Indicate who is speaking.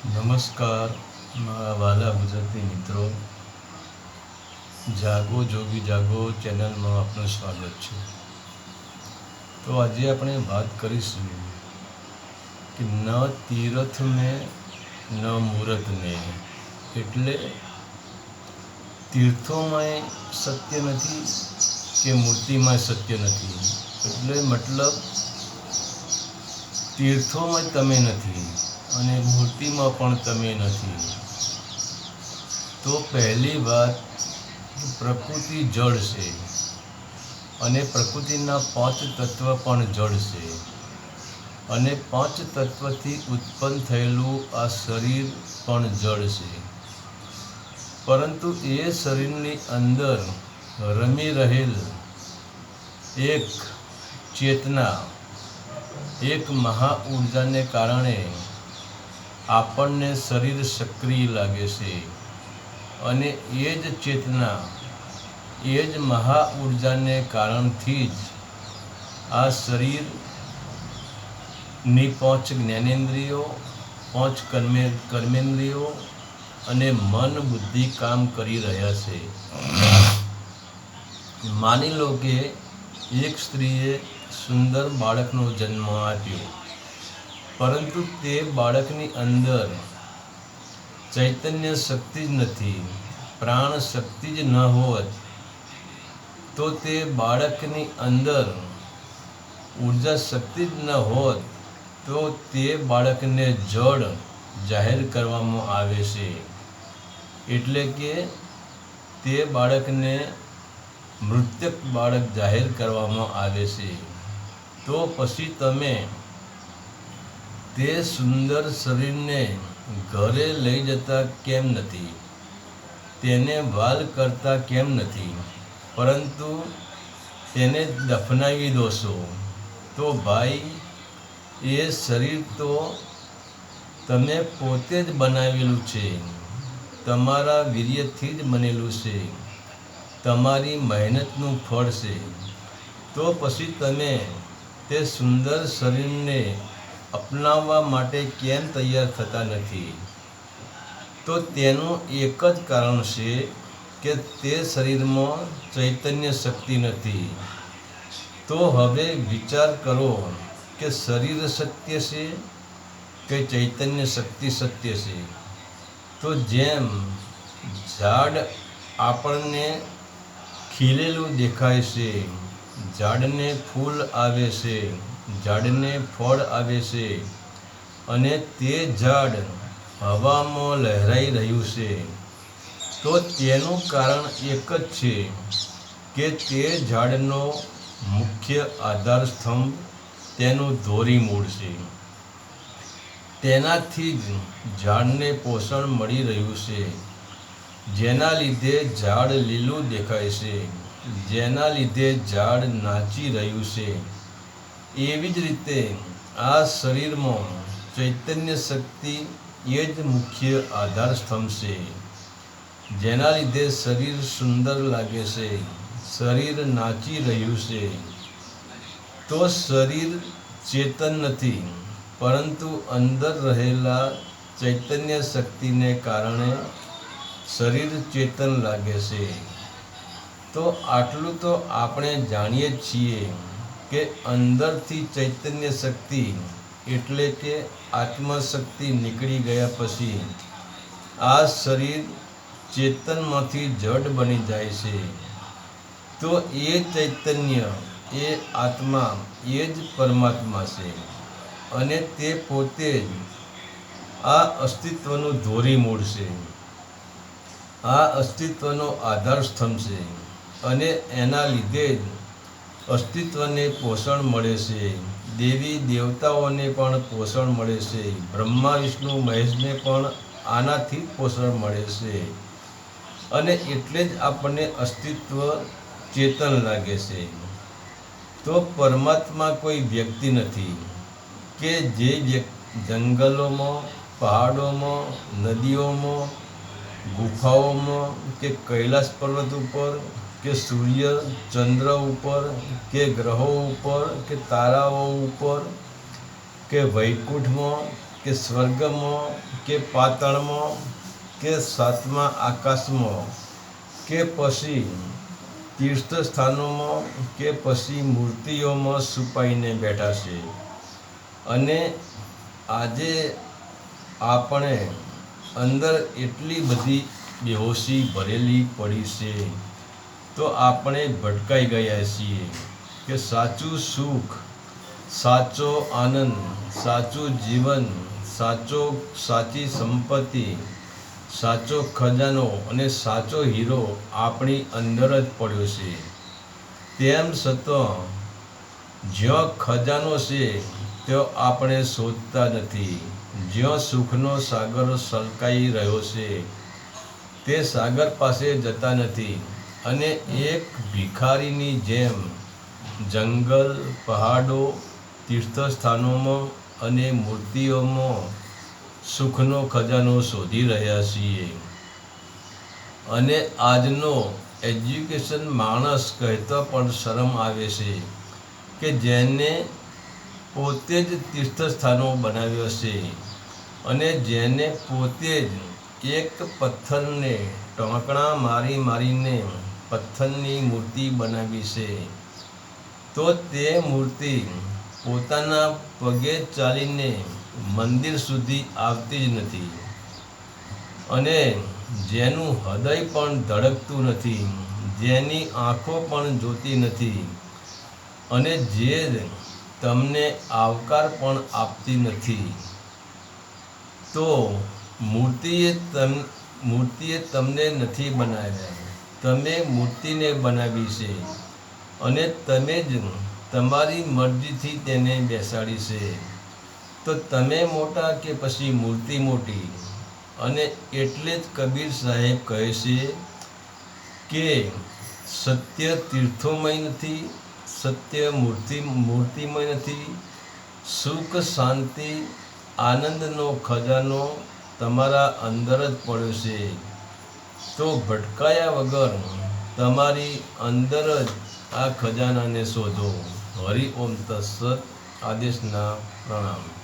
Speaker 1: નમસ્કાર, મારા વાલા ગુજરાતી મિત્રો. જાગો, જોગી જાગો ચેનલમાં આપનું સ્વાગત છે. તો આજે આપણે વાત કરીશું કે ન તીરથ મેં ન મુહૂર્ત ને એટલે તીર્થોમાં સત્ય નથી કે મૂર્તિમાં સત્ય નથી? એટલે મતલબ તીર્થોમાં તમે નથી. અને મૂર્તિમાં પણ તમે નથી. તો પહેલી વાત, પ્રકૃતિ જળ છે. અને પ્રકૃતિના પાંચ તત્વ પણ જળ છે. અને પાંચ તત્વથી ઉત્પન્ન થયેલું આ શરીર પણ જળ છે. પરંતુ એ શરીરની અંદર રમી રહેલ એક ચેતના, એક મહા ઉર્જાને કારણે આપણને શરીર સક્રિય લાગે છે અને એ જ ચેતના, એ જ મહા ઊર્જાને કારણથી જ આ શરીરની પાંચ જ્ઞાનેન્દ્રિયો પાંચ કર્મે, કર્મેન્દ્રિયો અને મન બુદ્ધિ કામ કરી રહ્યા છે. માની લો કે એક સ્ત્રીએ સુંદર બાળકનો જન્મ આપ્યો. પરંતુ તે બાળકની અંદર ચૈતન્ય શક્તિ જ નથી, પ્રાણ શક્તિ જ ન હોત, તો તે બાળકની અંદર ઊર્જા શક્તિ જ ન હોત, તો તે બાળકને જડ જાહેર કરવામાં આવે છે. એટલે કે તે બાળકને મૃતક બાળક જાહેર કરવામાં આવે છે. તો પછી તમે તે સુંદર શરીરને ઘરે લઈ જતા કેમ નથી? તેને વાલ કરતા કેમ નથી? પરંતુ તેને દફનાવી દો છો તો ભાઈ, એ શરીર તો તમે પોતે જ બનાવેલું છે. તમારા વીર્યથી જ બનેલું છે. તમારી મહેનતનું ફળ છે. તો પછી તમે તે સુંદર શરીરને અપનાવવા માટે કેમ તૈયાર થતા નથી? તો તેનું એક જ કારણ છે કે તે શરીરમાં ચૈતન્ય શક્તિ નથી. તો હવે વિચાર કરો કે શરીર સત્ય છે કે ચૈતન્ય શક્તિ સત્ય છે? તો જેમ ઝાડ આપણને ખીલેલું દેખાય છે, ઝાડને ફૂલ આવે છે ઝાડને ફળ આવે છે અને તે ઝાડ હવામાં લહેરાઈ રહ્યું છે. તો તેનું કારણ એક જ છે કે તે ઝાડનો મુખ્ય આધાર સ્તંભ તેનું ધોરી મૂળ છે. તેનાથી જ ઝાડને પોષણ મળી રહ્યું છે. જેના લીધે ઝાડ લીલું દેખાય છે. જેના લીધે ઝાડ નાચી રહ્યું છે. એવી જ રીતે આ શરીરમાં ચૈતન્ય શક્તિ એ જ મુખ્ય આધાર સ્તંભ છે. જેના લીધે શરીર સુંદર લાગે છે, શરીર નાચી રહ્યું છે. તો શરીર ચેતન નથી, પરંતુ અંદર રહેલા ચૈતન્ય શક્તિને કારણે શરીર ચેતન લાગે છે. તો આટલું તો આપણે જાણીએ જ છીએ. કે અંદરથી ચૈતન્ય શક્તિ એટલે કે આત્મશક્તિ નીકળી ગયા પછી આ શરીર ચેતનમાંથી જડ બની જાય છે. તો એ ચૈતન્ય, એ આત્મા, એ જ પરમાત્મા છે. અને તે પોતે જ આ અસ્તિત્વનું ધોરી મૂળ છે. આ અસ્તિત્વનો આધાર સ્તંભ છે. અને એના લીધે જ અસ્તિત્વને પોષણ મળે છે. દેવી દેવતાઓને પણ પોષણ મળે છે. બ્રહ્મા, વિષ્ણુ, મહેશને પણ આનાથી પોષણ મળે છે. અને એટલે જ આપણને અસ્તિત્વ ચેતન લાગે છે. તો પરમાત્મા કોઈ વ્યક્તિ નથી કે જે જંગલોમાં, પહાડોમાં, નદીઓમાં, ગુફાઓમાં કે કૈલાસ પર્વત ઉપર કે સૂર્ય ચંદ્ર ઉપર, કે ગ્રહો ઉપર, કે તારાઓ ઉપર, કે વૈકુંઠમાં, કે સ્વર્ગમાં, કે પાતાળમાં, કે સાતમા આકાશમાં, કે પછી તીર્થ સ્થાનોમાં, કે પછી મૂર્તિઓમાં છુપાઈને બેઠા છે. અને આજે આપણે અંદર એટલી બધી બેહોશી ભરેલી પડી છે. તો આપણે ભટકાઈ ગયા છીએ કે સાચું સુખ, સાચો આનંદ, સાચું જીવન, સાચો સાચી સંપત્તિ, સાચો ખજાનો અને સાચો હીરો આપણી અંદર જ પડ્યો છે. તેમ છતાં, જ્યાં ખજાનો છે, ત્યાં આપણે શોધતા નથી. જ્યાં સુખનો સાગર સલકાઈ રહ્યો છે, તે સાગર પાસે જતા નથી. અને એક ભિખારીની જેમ જંગલ, પહાડો, તીર્થસ્થાનોમાં અને મૂર્તિઓમાં સુખનો ખજાનો શોધી રહ્યા છીએ. અને આજનો એજ્યુકેશન માણસ કહેતો પણ શરમ આવે છે કે જેને પોતે જ તીર્થસ્થાનો બનાવ્યો છે અને જેને પોતે જ એક પથ્થરને ટોંકણા મારી મારીને પથ્થરની મૂર્તિ બનાવી છે. તો તે મૂર્તિ પોતાના પગે ચાલીને મંદિર સુધી આવતી જ નથી અને જેનું હૃદય પણ ધડકતું નથી, જેની આંખો પણ જોતી નથી અને જે તમને આવકાર પણ આપતી નથી. તો મૂર્તિએ તમ, મૂર્તિએ તમને નથી બનાવ્યા. તમે મૂર્તિને બનાવી છે અને તમે જ તમારી મરજીથી તેને બેસાડી છે. તો તમે મોટા કે પછી મૂર્તિ મોટી? અને એટલે જ કબીર સાહેબ કહે છે કે સત્ય તીર્થોમય નથી, સત્ય મૂર્તિ, મૂર્તિમય નથી. સુખ, શાંતિ, આનંદનો, ખજાનો તમારા અંદર જ પડ્યો છે. તો ભટકાયા વગર તમારી અંદર જ આ ખજાનાને શોધો. હરિ ઓમ તત્સત આદેશના પ્રણામ.